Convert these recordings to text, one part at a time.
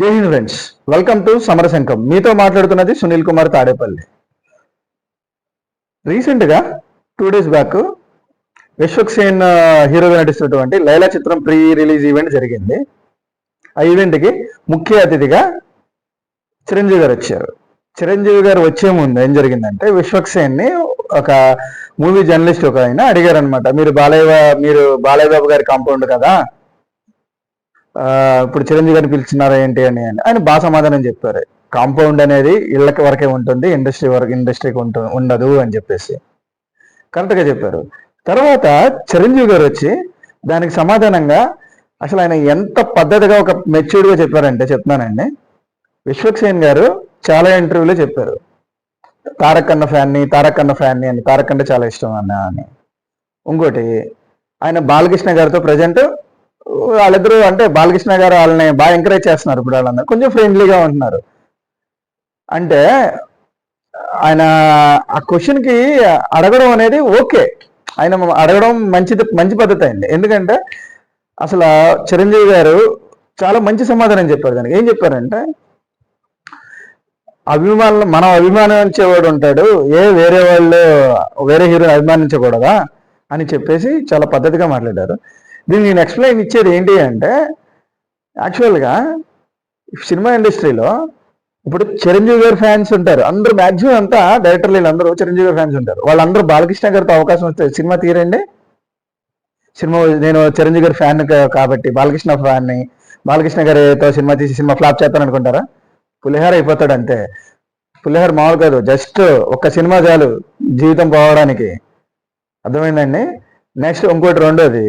జై Hind friends. Welcome to Samarasankham. మీతో మాట్లాడుతున్నది సునీల్ కుమార్ తాడేపల్లి. రీసెంట్గా two days back Vishwak Sen హీరోగా నటిస్తున్నటువంటి లైలా చిత్రం ప్రీ రిలీజ్ ఈవెంట్ జరిగింది. ఆ ఈవెంట్కి ముఖ్య అతిథిగా చిరంజీవి గారు వచ్చారు. చిరంజీవి గారు వచ్చే ముందు ఏం జరిగిందంటే విశ్వక్ సేన్ని ఒక మూవీ జర్నలిస్ట్ ఒక ఆయన అడిగారు అనమాట మీరు బాలయ్య మీరు బాలయ్య బాబు గారి కాంపౌండ్ కదా? ఇప్పుడు చిరంజీవి గారిని పిలిచినారా ఏంటి అని అని. ఆయన బాగా సమాధానం చెప్పారు. కాంపౌండ్ అనేది ఇళ్ళకి వరకే ఉంటుంది ఇండస్ట్రీ వరకు ఇండస్ట్రీకి ఉంటు ఉండదు అని చెప్పేసి. కరెక్ట్గా చెప్పారు. తర్వాత చిరంజీవి గారు వచ్చి దానికి సమాధానంగా అసలు ఆయన ఎంత పద్ధతిగా ఒక మెచ్యూర్డ్గా చెప్పారంటే చెప్తున్నానండి. విశ్వక్సేన్ గారు చాలా ఇంటర్వ్యూలో చెప్పారు. తారక్ అన్న ఫ్యాన్ ఫ్యాన్ని తారక్ అన్న అని తారక్ అంటే చాలా ఇష్టం అన్న అని. ఇంకోటి ఆయన బాలకృష్ణ గారితో ప్రజెంట్ వాళ్ళిద్దరూ అంటే బాలకృష్ణ గారు వాళ్ళని బాగా ఎంకరేజ్ చేస్తున్నారు ఇప్పుడు వాళ్ళందరూ. కొంచెం ఫ్రెండ్లీగా ఉంటున్నారు. అంటే ఆయన ఆ క్వశ్చన్కి అడగడం అనేది ఓకే ఆయన అడగడం మంచిది మంచి పద్ధతి అయింది. ఎందుకంటే అసలు చిరంజీవి గారు చాలా మంచి సమాధానం చెప్పారు దానికి. ఏం చెప్పారంటే అభిమానులు మనం అభిమానించేవాడు ఉంటాడు. ఏ వేరే వాళ్ళు వేరే హీరోని అభిమానించకూడదా? అని చెప్పేసి చాలా పద్ధతిగా మాట్లాడారు. దీన్ని నేను ఎక్స్ప్లెయిన్ ఇచ్చేది ఏంటి అంటే యాక్చువల్గా సినిమా ఇండస్ట్రీలో ఇప్పుడు చిరంజీవి గారి ఫ్యాన్స్ ఉంటారు. అందరూ మాక్సిమం అంతా డైరెక్టర్లు వీళ్ళందరూ చిరంజీవి గారి ఫ్యాన్స్ ఉంటారు. వాళ్ళందరూ బాలకృష్ణ గారితో అవకాశం వస్తే సినిమా తీరండి. సినిమా నేను చిరంజీవి గారి ఫ్యాన్ కాబట్టి బాలకృష్ణ ఫ్యాన్ని బాలకృష్ణ గారితో సినిమా తీసి సినిమా ఫ్లాప్ చేస్తాను అనుకుంటారా? పులిహార అయిపోతాడు అంతే. పులిహార మామూలు కాదు. జస్ట్ ఒక్క సినిమా చాలు జీవితం పోవడానికి. అర్థమైందండి? నెక్స్ట్ ఇంకోటి రెండోది.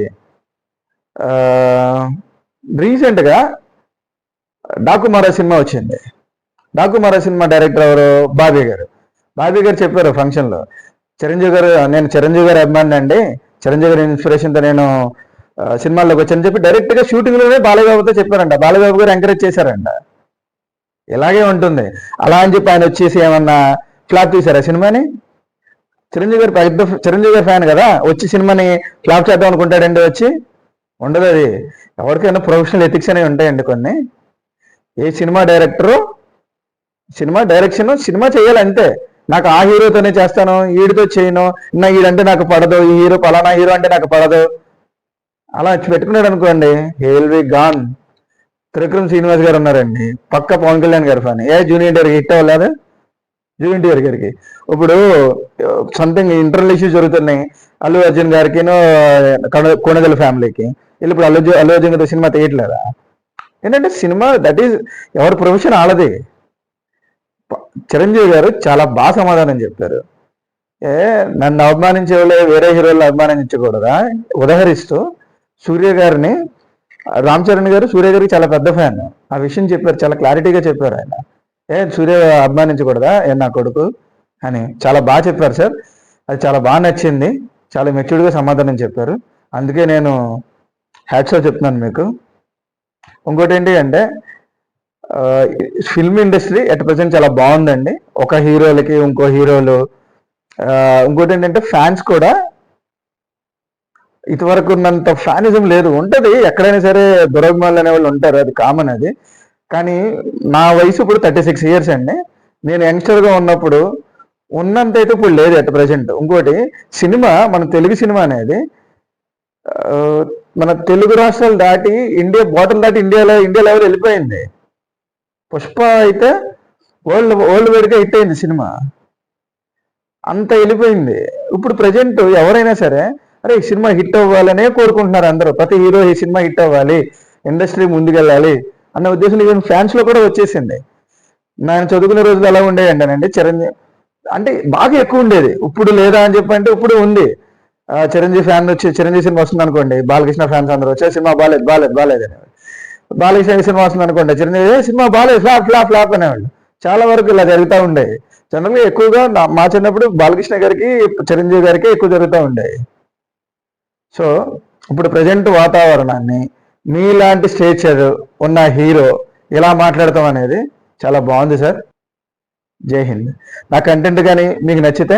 రీసెంట్గా డాకుమారా సినిమా వచ్చింది. డాకుమారా సినిమా డైరెక్టర్ ఎవరు? బాబీ గారు. బాబీ గారు చెప్పారు ఫంక్షన్లో. చిరంజీవి గారు నేను చిరంజీవి గారు అభిమాని అండి. చిరంజీవి గారి ఇన్స్పిరేషన్తో నేను సినిమాల్లోకి వచ్చాను చెప్పి డైరెక్ట్గా షూటింగ్లోనే బాలయ్యబాబుతో చెప్పారంట. బాలయ్యబాబు గారు ఎంకరేజ్ చేశారంట. ఇలాగే ఉంటుంది. అలా అని చెప్పి ఆయన వచ్చేసి ఏమన్నా ఫ్లాప్ తీశారా సినిమాని? చిరంజీవి గారు పెద్ద చిరంజీవి గారి ఫ్యాన్ కదా. వచ్చి సినిమాని ఫ్లాప్ చేద్దాం అనుకుంటాడండి వచ్చి. ఉండదు అది ఎవరికైనా ప్రొఫెషనల్ ఎథిక్స్ అనేవి ఉంటాయండి కొన్ని. ఏ cinema director cinema direction cinema చేయాలంటే నాకు ఆ హీరోతోనే చేస్తాను వీడితో చేయను నా వీడంటే నాకు పడదు ఈ హీరో పలానా హీరో అంటే నాకు పడదు. అలా పెట్టుకున్నాడు అనుకోండి హేల్ వి గాన్ త్రివిక్రమ్ శ్రీనివాస్ గారు ఉన్నారండి. పక్క పవన్ కళ్యాణ్ గారి ఫ్యాన్ ఏ జూనియర్ గారికి హిట్ అవ్వలేదు? జూనియర్ గారికి. ఇప్పుడు సంథింగ్ ఇంటర్నల్ ఇష్యూస్ జరుగుతున్నాయి. అల్లు అర్జున్ గారికి కొనగల ఫ్యామిలీకి వీళ్ళు ఇప్పుడు అల్లు అల్లు అర్జున్ సినిమా తీయట్లేదా? ఏంటంటే సినిమా దట్ ఈస్ ఎవరి ప్రొఫెషన్ ఆడది చిరంజీవి గారు చాలా బాగా సమాధానం చెప్పారు. ఏ నన్ను అవమానించే వాళ్ళే వేరే హీరోలు అభిమానించకూడదా? ఉదహరిస్తూ సూర్య గారిని రామ్ చరణ్ గారు సూర్య గారికి చాలా పెద్ద ఫ్యాన్. ఆ విషయం చెప్పారు చాలా క్లారిటీగా చెప్పారు ఆయన. ఏ సూర్య అభిమానించకూడదా? ఏ నా కొడుకు అని చాలా బాగా చెప్పారు సార్. అది చాలా బాగా నచ్చింది. చాలా మెచ్యూర్డ్గా సమాధానం చెప్పారు. అందుకే నేను హ్యాట్స్ చెప్తున్నాను మీకు. ఇంకోటి ఏంటి అంటే ఫిల్మ్ ఇండస్ట్రీ ఎట్ ప్రజెంట్ చాలా బాగుందండి. ఒక హీరోలకి ఇంకో హీరోలు. ఇంకోటి ఏంటంటే ఫ్యాన్స్ కూడా ఇదివరకు ఉన్నంత ఫ్యానిజం లేదు. ఉంటుంది ఎక్కడైనా సరే దురభిమానులు అనే వాళ్ళు ఉంటారు అది కామన్ అది. కానీ నా వయసు ఇప్పుడు థర్టీ సిక్స్ ఇయర్స్ అండి. నేను యంగ్స్టర్గా ఉన్నప్పుడు ఉన్నంత అయితే ఇప్పుడు లేదు అట్ ప్రజెంట్ ఇంకోటి సినిమా మన తెలుగు సినిమా అనేది మన తెలుగు రాష్ట్రాలు దాటి ఇండియా బాటల్ దాటి ఇండియాలో ఇండియా లెవెల్ వెళ్ళిపోయింది. పుష్ప అయితే వరల్డ్ వరల్డ్ వైడ్గా హిట్ అయింది సినిమా. అంత వెళ్ళిపోయింది. ఇప్పుడు ప్రజెంట్ ఎవరైనా సరే అరే ఈ సినిమా హిట్ అవ్వాలనే కోరుకుంటున్నారు అందరూ. ప్రతి హీరో ఈ సినిమా హిట్ అవ్వాలి ఇండస్ట్రీ ముందుకెళ్ళాలి అన్న ఉద్దేశం ఈవెన్ ఫ్యాన్స్లో కూడా వచ్చేసింది. నేను చదువుకునే రోజులు ఎలా ఉండేవి అండి చిరంజీవి అంటే బాగా ఎక్కువ ఉండేది. ఇప్పుడు లేదా అని చెప్పంటే ఇప్పుడు ఉంది. చిరంజీవి ఫ్యాన్ వచ్చి చిరంజీవి సినిమా వస్తుంది అనుకోండి బాలకృష్ణ ఫ్యాన్స్ అందరూ వచ్చే సినిమా బాలేదు బాలేదు బాగాలేదు అనేవాళ్ళు బాలకృష్ణ సినిమా వస్తుంది అనుకోండి చిరంజీవి సినిమా బాలేదు ఫ్లాప్ ఫ్లాప్ ఫ్లాప్ అనేవాళ్ళు. చాలా వరకు ఇలా జరుగుతూ ఉండేవి జనరల్గా ఎక్కువగా మా చిన్నప్పుడు బాలకృష్ణ గారికి చిరంజీవి గారికి ఎక్కువ జరుగుతూ ఉండేవి సో ఇప్పుడు ప్రజెంట్ వాతావరణాన్ని మీలాంటి స్టేచర్ ఉన్న హీరో ఇలా మాట్లాడతాం అనేది చాలా బాగుంది సార్. జై హింద్. నా కంటెంట్ కానీ మీకు నచ్చితే